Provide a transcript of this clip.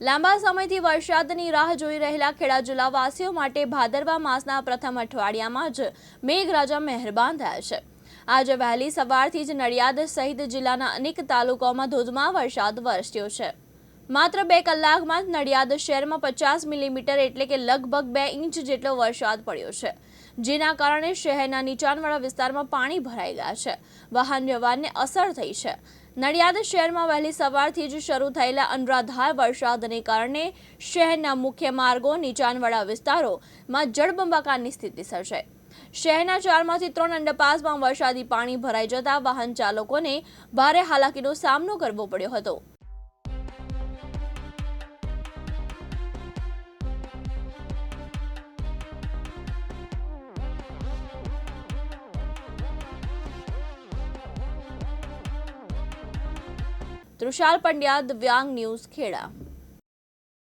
લાંબા સમયથી વરસાદની રાહ જોઈ રહેલા ખેડા જિલ્લાવાસીઓ માટે ભાદરવા માસના પ્રથમ અઠવાડિયામાં જ મેઘરાજા મહેરબાન થયા છે. આજે વહેલી સવારથી જ નડિયાદ સહિત જિલ્લાના અનેક તાલુકાઓમાં ધોધમાર વરસાદ વરસ્યો છે. માત્ર બે કલાકમાં જ નડિયાદ શહેરમાં પચાસ મિલીમીટર એટલે કે લગભગ બે ઇંચ જેટલો વરસાદ પડ્યો છે. જેના કારણે શહેરના નીચાણવાળા વિસ્તારમાં પાણી ભરાઈ ગયા છે. વાહન વ્યવહારને અસર થઈ છે. નડિયાદ શહેરમાં વહેલી સવારથી જ શરૂ થયેલા અનરાધાર વરસાદને કારણે શહેરના મુખ્ય માર્ગો, નીચાણવાળા વિસ્તારોમાં જળબંબાકારની સ્થિતિ સર્જાઈ. શહેરના ચારમાંથી ત્રણ અંડરપાસમાં વરસાદી પાણી ભરાઈ જતા વાહન ચાલકોને ભારે હાલાકીનો સામનો કરવો પડ્યો હતો. તૃષાલ પંડ્યા દિવ્યાંગ ન્યૂઝ ખેડા.